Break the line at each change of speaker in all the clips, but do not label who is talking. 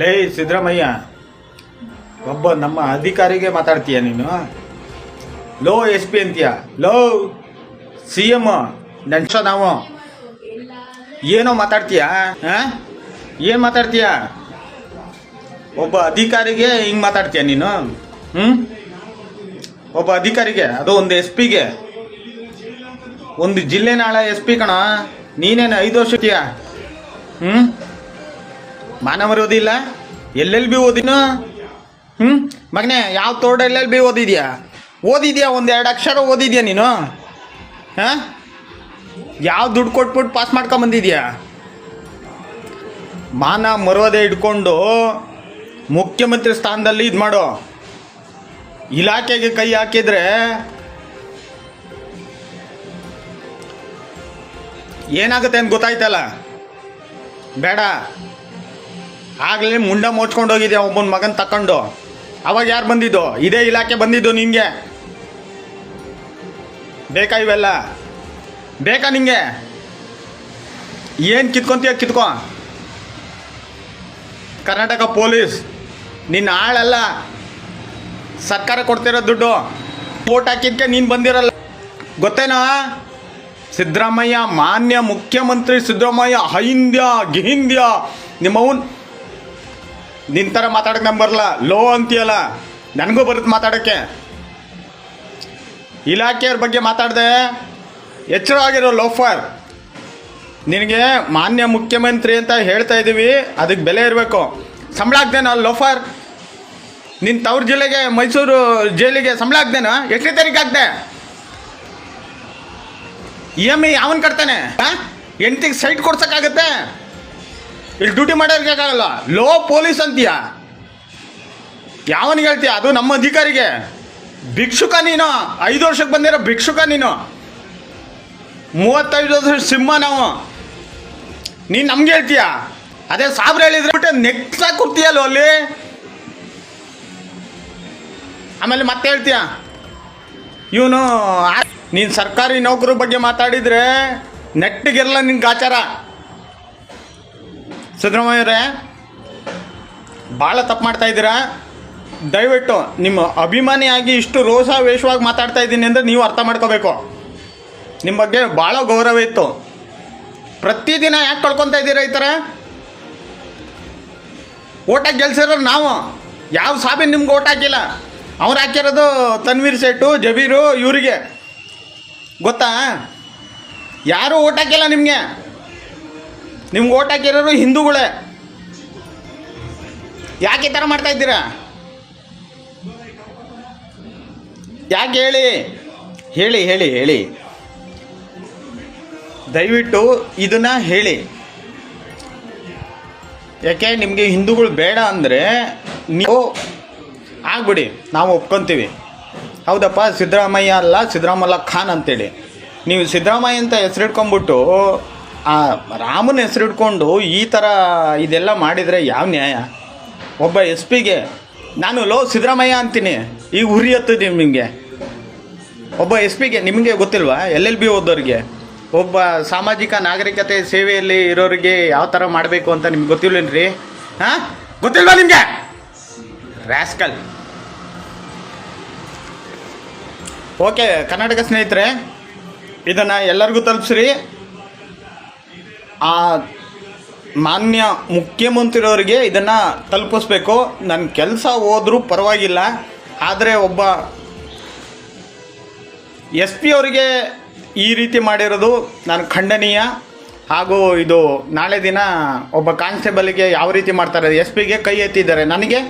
ಲೇ ಸಿದ್ದರಾಮಯ್ಯ, ಒಬ್ಬ ನಮ್ಮ ಅಧಿಕಾರಿಗೆ ಮಾತಾಡ್ತೀಯ ನೀನು? ಲೋ ಎಸ್ ಪಿ ಅಂತೀಯ? ಲೋ ಸಿ ಎಂ ನೆನ್ಸ ನಾವು. ಏನೋ ಮಾತಾಡ್ತೀಯ ಏನು ಮಾತಾಡ್ತೀಯ? ಒಬ್ಬ ಅಧಿಕಾರಿಗೆ ಹಿಂಗೆ ಮಾತಾಡ್ತೀಯ ನೀನು? ಹ್ಞೂ ಒಬ್ಬ ಅಧಿಕಾರಿಗೆ, ಅದು ಒಂದು ಎಸ್ ಪಿಗೆ. ಒಂದು ಜಿಲ್ಲೆ ನಾಳೆ ಎಸ್ ಪಿ ಕಣ, ನೀನೇನು ಐದು ವರ್ಷ ಹ್ಞೂ ಮಾನವ ಓದಿಲ್ಲ ಎಲ್ಲೆಲ್ಲಿ ಬಿ ಓದಿನ ಹ್ಞೂ ಮಗನೇ, ಯಾವ ತೋಡ ಎಲ್ಲೆಲ್ಲಿ ಬಿ ಓದಿದ್ಯಾ? ಓದಿದ್ಯಾ ಒಂದು ಎರಡು ಅಕ್ಷರ ಓದಿದ್ಯಾ ನೀನು? ಹಾಂ? ಯಾವ ದುಡ್ಡು ಕೊಟ್ಬಿಟ್ಟು ಪಾಸ್ ಮಾಡ್ಕೊಂಬಂದಿದ್ಯಾ ಮಾನ ಮರೋದೆ ಇಟ್ಕೊಂಡು ಮುಖ್ಯಮಂತ್ರಿ ಸ್ಥಾನದಲ್ಲಿ ಇದು ಮಾಡು. ಇಲಾಖೆಗೆ ಕೈ ಹಾಕಿದ್ರೆ ಏನಾಗುತ್ತೆ ಅಂತ ಗೊತ್ತಾಯ್ತಲ್ಲ? ಬೇಡ. ಆಗಲೇ ಮುಂಡ ಮೋಚ್ಕೊಂಡು ಹೋಗಿದೆ ಒಬ್ಬನ ಮಗನ ತಕೊಂಡು? ಅವಾಗ ಯಾರು ಬಂದಿದ್ದು? ಇದೇ ಇಲಾಖೆ ಬಂದಿದ್ದು ನಿಂಗೆ? ಬೇಕಾ ಇವೆಲ್ಲ? ಬೇಕಾ ನಿಂಗೆ? ಏನು ಕಿತ್ಕೊಂತೀಯ ಕಿತ್ಕೊ. ಕರ್ನಾಟಕ ಪೊಲೀಸ್, ನಿನ್ನ ಆಳಲ್ಲ. ಸರ್ಕಾರ ಕೊಡ್ತಿರೋ ದುಡ್ಡು. ಓಟ್ ಹಾಕಿದ್ಕೆ ನೀನು ಬಂದಿರಲ್ಲ. ಗೊತ್ತೇನಾ? ಸಿದ್ದರಾಮಯ್ಯ, ಮಾನ್ಯ ಮುಖ್ಯಮಂತ್ರಿ ಸಿದ್ದರಾಮಯ್ಯ ಹೈಂದ್ಯ ಗಿಹಿಂದ್ಯ ನಿಮ್ಮವನ್ ನಿನ್ ಥರ ನಂಗೆ ಬರಲ್ಲ. ಲೋ ಅಂತೀಯಲ್ಲ. ನನಗೂ ಬರುತ್ತೆ ಮಾತಾಡೋಕ್ಕೆ. ಇಲಾಖೆಯವ್ರ ಬಗ್ಗೆ ಮಾತಾಡಿದೆ. ಎಚ್ಚರವಾಗಿರೋ ಲೋಫರ್. ನಿನಗೆ ಮಾನ್ಯ ಮುಖ್ಯಮಂತ್ರಿ ಅಂತ ಹೇಳ್ತಾ ಇದ್ದೀವಿ ಅದಕ್ಕೆ ಬೆಲೆ ಇರಬೇಕು. ಸಂಬಳ ಆಗ್ದೇನಾ ಲೋಫರ್. ನಿನ್ನ ತವ್ರ ಜಿಲ್ಲೆಗೆ, ಮೈಸೂರು ಜೈಲಿಗೆ ಸಂಬಳ ಆಗ್ದೇನಾ ಎಷ್ಟನೇ ತಾರೀಕು ಆಗ್ದೆ ಇ ಎಂ ಐ ಯಾವನ್ ಕಟ್ತಾನೆ? ಎಂಟಿಗೆ ಸೈಟ್ ಕೊಡ್ಸಕ್ಕಾಗತ್ತೆ? ಇಲ್ಲಿ ಡ್ಯೂಟಿ ಮಾಡೋಕ್ಕಾಗಲ್ಲ ಲೋ ಪೊಲೀಸ್ ಅಂತೀಯ. ಯಾವನಿಗೆ ಹೇಳ್ತೀಯ? ಅದು ನಮ್ಮ ಅಧಿಕಾರಿಗೆ. ಭಿಕ್ಷುಕ ನೀನು. ಐದು ವರ್ಷಕ್ಕೆ ಬಂದಿರೋ ಭಿಕ್ಷುಕ ನೀನು. ಮೂವತ್ತೈದು ವರ್ಷ ಸಿಂಹ ನಾವು. ನೀನು ನಮ್ಗೆ ಹೇಳ್ತೀಯ? ಅದೇ ಸಾಬ್ರು ಹೇಳಿದ್ರೆ ಬಿಟ್ಟು ನೆಕ್ಸ್ಟ್ ಕೂರ್ತೀಯಲ್ಲ ಅಲ್ಲಿ? ಆಮೇಲೆ ಮತ್ತೆ ಹೇಳ್ತೀಯ? ಇವನು ನೀನು ಸರ್ಕಾರಿ ನೌಕರ ಬಗ್ಗೆ ಮಾತಾಡಿದರೆ ನೆಟ್ಟಿಗೆಲ್ಲ ನಿನ್ಗೆ ಗಾಚಾರ. ಸಿದ್ದರಾಮಯ್ಯವರೇ ಭಾಳ ತಪ್ಪು ಮಾಡ್ತಾ ಇದ್ದೀರಾ? ದಯವಿಟ್ಟು ನಿಮ್ಮ ಅಭಿಮಾನಿಯಾಗಿ ಇಷ್ಟು ರೋಷಾವೇಶವಾಗಿ ಮಾತಾಡ್ತಾ ಇದ್ದೀನಿ ಅಂದರೆ ನೀವು ಅರ್ಥ ಮಾಡ್ಕೋಬೇಕು. ನಿಮ್ಮ ಬಗ್ಗೆ ಭಾಳ ಗೌರವ ಇತ್ತು. ಪ್ರತಿದಿನ ಯಾಕೆ ಕಳ್ಕೊತಾ ಇದ್ದೀರಾ ಈ ಥರ ಓಟಾಗಿ ಗೆಲ್ಸಿರೋರು ನಾವು. ಯಾವ ಸಾಬಿ ನಿಮ್ಗೆ ಓಟ್ ಹಾಕಿಲ್ಲ. ಅವ್ರು ಹಾಕಿರೋದು ತನ್ವೀರ್ ಸೇಟು ಜಬೀರು, ಇವರಿಗೆ. ಗೊತ್ತಾ? ಯಾರೂ ಓಟ್ ಹಾಕಿಲ್ಲ ನಿಮಗೆ. ನಿಮ್ಗೆ ಓಟ್ ಹಾಕಿರೋರು ಹಿಂದೂಗಳೇ. ಯಾಕೆ ಈ ಥರ ಮಾಡ್ತಾ ಇದ್ದೀರಾ? ಯಾಕೆ ಹೇಳಿ? ಹೇಳಿ ಹೇಳಿ ಹೇಳಿ. ದಯವಿಟ್ಟು ಇದನ್ನ ಹೇಳಿ. ಯಾಕೆ ನಿಮಗೆ ಹಿಂದೂಗಳು ಬೇಡ ಅಂದರೆ ನೀವು ಆಗ್ಬಿಡಿ, ನಾವು ಒಪ್ಕೊತೀವಿ. ಹೌದಪ್ಪ, ಸಿದ್ದರಾಮಯ್ಯ ಅಲ್ಲ ಸಿದ್ದರಾಮಲ್ಲ ಖಾನ್ ಅಂತೇಳಿ. ನೀವು ಸಿದ್ದರಾಮಯ್ಯ ಅಂತ ಹೆಸರಿಟ್ಕೊಂಡ್ಬಿಟ್ಟು ಆ ರಾಮನ ಹೆಸರಿಟ್ಕೊಂಡು ಈ ಥರ ಇದೆಲ್ಲ ಮಾಡಿದರೆ ಯಾವ ನ್ಯಾಯ? ಒಬ್ಬ ಎಸ್ ಪಿಗೆ, ನಾನು ಲೋ ಸಿದ್ದರಾಮಯ್ಯ ಅಂತೀನಿ ಈಗ ಉರಿ ಹತ್ತಿದೆ ನಿಮಗೆ. ಒಬ್ಬ ಎಸ್ ಪಿಗೆ, ನಿಮಗೆ ಗೊತ್ತಿಲ್ವಾ? ಎಲ್ ಎಲ್ ಬಿ ಓದೋರಿಗೆ ಒಬ್ಬ ಸಾಮಾಜಿಕ ನಾಗರಿಕತೆ ಸೇವೆಯಲ್ಲಿ ಇರೋರಿಗೆ ಯಾವ ಥರ ಮಾಡಬೇಕು ಅಂತ ನಿಮ್ಗೆ ಗೊತ್ತಿಲ್ವೇನ್ರಿ? ಹಾಂ? ಗೊತ್ತಿಲ್ವಾ ನಿಮಗೆ? ರ್ಯಾಸ್ಕಲ್ ಓಕೆ, ಕರ್ನಾಟಕ ಸ್ನೇಹಿತರೆ, ಇದನ್ನು ಎಲ್ಲರಿಗೂ ತಲುಪಿಸ್ರಿ. ಆ ಮಾನ್ಯ ಮುಖ್ಯಮಂತ್ರಿಯವರಿಗೆ ಇದನ್ನು ತಲುಪಿಸ್ಬೇಕು. ನನ್ನ ಕೆಲಸ ಹೋದರೂ ಪರವಾಗಿಲ್ಲ. ಆದರೆ ಒಬ್ಬ ಎಸ್ ಪಿ ಅವರಿಗೆ ಈ ರೀತಿ ಮಾಡಿರೋದು ನಾನು ಖಂಡನೀಯ. ಹಾಗೂ ಇದು ನಾಳೆ ದಿನ ಒಬ್ಬ ಕಾನ್ಸ್ಟೇಬಲ್ಗೆ ಯಾವ ರೀತಿ ಮಾಡ್ತಾರೆ, ಎಸ್ ಪಿಗೆ ಕೈ ಎತ್ತಿದ್ದಾರೆ ನನಗೆ?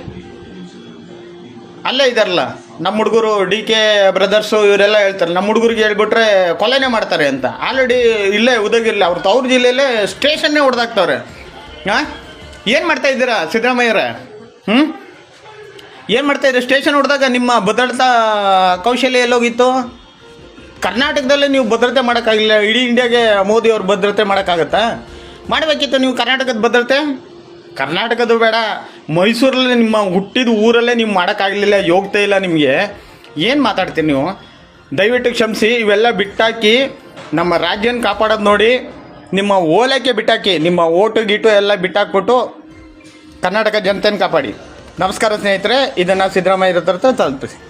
ಅಲ್ಲೇ ಇದಾರಲ್ಲ ನಮ್ಮ ಹುಡುಗರು ಡಿ ಕೆ ಬ್ರದರ್ಸು ಇವರೆಲ್ಲ ಹೇಳ್ತಾರೆ, ನಮ್ಮ ಹುಡುಗರಿಗೆ ಹೇಳ್ಬಿಟ್ರೆ ಕೊಲೆನೇ ಮಾಡ್ತಾರೆ ಅಂತ. ಆಲ್ರೆಡಿ ಇಲ್ಲೇ ಉದಗಿರಲಿ ಅವ್ರ ತವ್ರ ಜಿಲ್ಲೆಯಲ್ಲೇ ಸ್ಟೇಷನ್ನೇ ಹೊಡೆದಾಕ್ತವ್ರೆ. ಹಾಂ ಏನು ಮಾಡ್ತಾ ಇದ್ದೀರಾ ಸಿದ್ದರಾಮಯ್ಯರೇ ಹ್ಞೂ ಏನು ಮಾಡ್ತಾ ಇದ್ದೀರಾ? ಸ್ಟೇಷನ್ ಹೊಡೆದಾಗ ನಿಮ್ಮ ಭದ್ರತಾ ಕೌಶಲ್ಯ ಎಲ್ಲೋಗಿತ್ತು ಕರ್ನಾಟಕದಲ್ಲೇ ನೀವು ಭದ್ರತೆ ಮಾಡೋಕ್ಕಾಗಿಲ್ಲ ಇಡೀ ಇಂಡಿಯಾಗೆ ಮೋದಿ ಅವ್ರ ಭದ್ರತೆ ಮಾಡೋಕ್ಕಾಗತ್ತಾ? ಮಾಡಬೇಕಿತ್ತು ನೀವು ಕರ್ನಾಟಕದ ಭದ್ರತೆ? ಕರ್ನಾಟಕದ ಬೇಡ, ಮೈಸೂರಲ್ಲಿ ನಿಮ್ಮ ಹುಟ್ಟಿದ ಊರಲ್ಲೇ ನೀವು ಮಾಡೋಕ್ಕಾಗಲಿಲ್ಲ ಯೋಗ್ತಾ ಇಲ್ಲ ನಿಮಗೆ. ಏನು ಮಾತಾಡ್ತೀರಿ ನೀವು? ದಯವಿಟ್ಟು ಕ್ಷಮಿಸಿ, ಇವೆಲ್ಲ ಬಿಟ್ಟಾಕಿ ನಮ್ಮ ರಾಜ್ಯನ ಕಾಪಾಡೋದು ನೋಡಿ, ನಿಮ್ಮ ಓಲೈಕೆ ಬಿಟ್ಟಾಕಿ, ನಿಮ್ಮ ಓಟು ಗೀಟು ಎಲ್ಲ ಬಿಟ್ಟಾಕ್ಬಿಟ್ಟು ಕರ್ನಾಟಕ ಜನತೆಯನ್ನು ಕಾಪಾಡಿ. ನಮಸ್ಕಾರ ಸ್ನೇಹಿತರೆ, ಇದನ್ನು ಸಿದ್ದರಾಮಯ್ಯ ತಲುಪಿಸಿ.